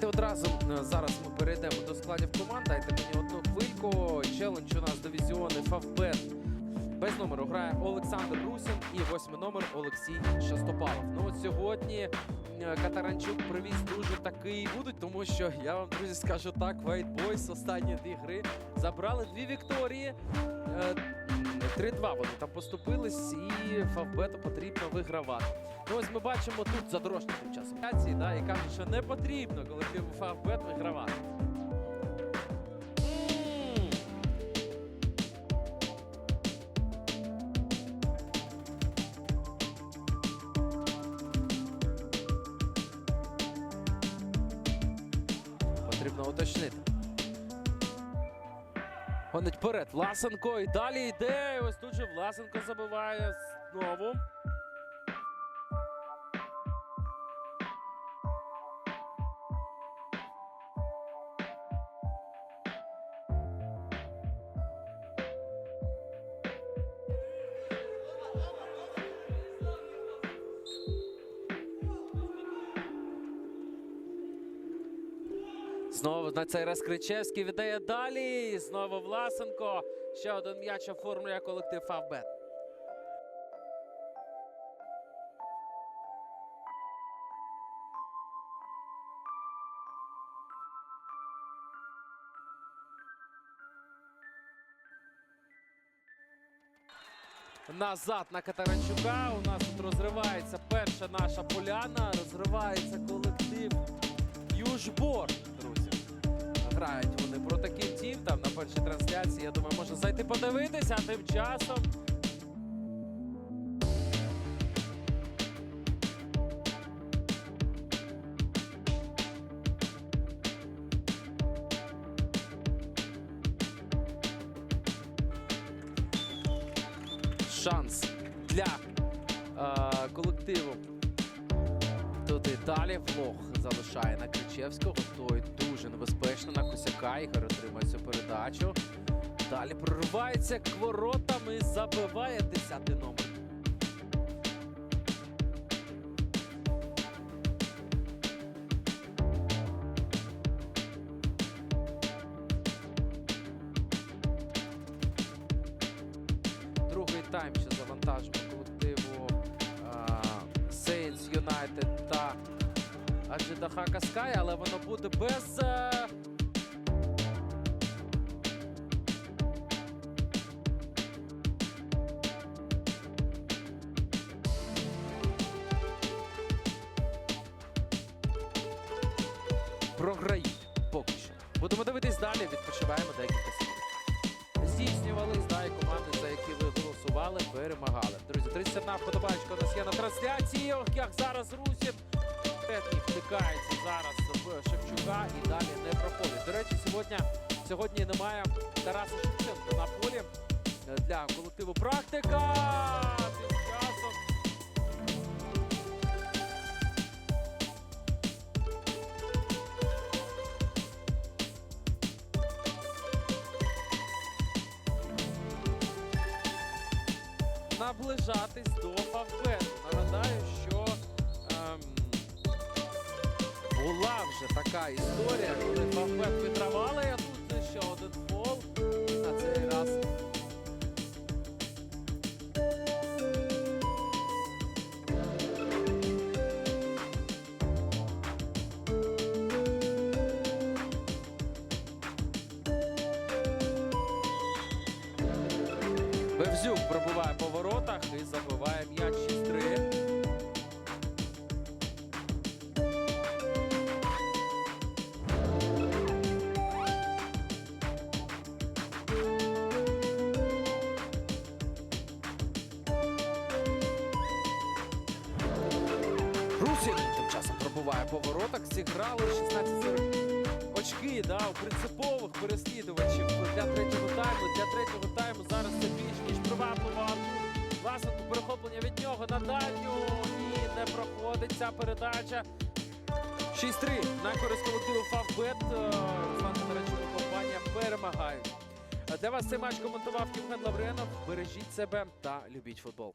Давайте одразу е, зараз ми перейдемо до складів команд. Дайте мені одну хвильку. Челендж у нас дивізіони Фавбет. Без номеру грає Олександр Русін і восьмий номер Олексій Шастопалов. Ну от сьогодні е, Катаранчук привіз дуже такий будуть, тому що я вам, друзі, скажу так, White Boys останні дві гри забрали дві вікторії. Е, 3-2 вони там поступились, і Фавбету потрібно вигравати. Ну ось ми бачимо тут задорожні тим часом. Да, і кажуть, що не потрібно колективу Фавбет вигравати. Потрібно уточнити. Гонить вперед. Власенко і далі йде. Ось тут же Власенко забиває знову. Знову на цей раз Кричевський віддає далі. І знову Власенко. Ще один м'яч оформлює колектив Фавбет. Назад на Катаранчука. У нас тут розривається перша наша поляна. Розривається колектив Южбор. Грають вони про такий тім там на першій трансляції. Я думаю, можна зайти подивитися, а тим часом. Шанс для е, колективу Туди далі влог залишає на Кричевського. Той дуже небезпечно на Косяка. Ігор отримує цю передачу. Далі проривається к воротам і забиває 10 номер. Другий тайм ще завантажимо колективу Сейнс Юнайтед та Аджидаха Каскай, але воно буде без. е, Програють поки що. Будемо дивитись далі, відпочиваємо декілька секунд. Здійснювались да, і команди, за які ви голосували, перемагали. Друзі, 31 вподобайка у нас є на трансляції. Ох, як зараз Русін. Технік втикається зараз в Шевчука і далі не проходить. До речі, сьогодні, сьогодні немає Тараса Шевченка на полі е, для колективу практика. Наближатись до Фавбету. Нагадаю, що була вже така історія, коли Фавбет витравали, а тут це ще один фол. На цей раз. Бевзюк пробуває по воротах і забиває м'яч Русін тим часом пробуває по воротах. Зіграли 16 очки да, у принципових переслідувачів для третього тайму. Для третього тайму зараз це більш ніж привабливо. Власенко перехоплення від нього на дальню. Ні, не проходить ця передача. 6-3 на користь колективу Фавбет. Руслан Федорчук і компанія перемагають. Для вас цей матч коментував Євген Лавренов. Бережіть себе та любіть футбол.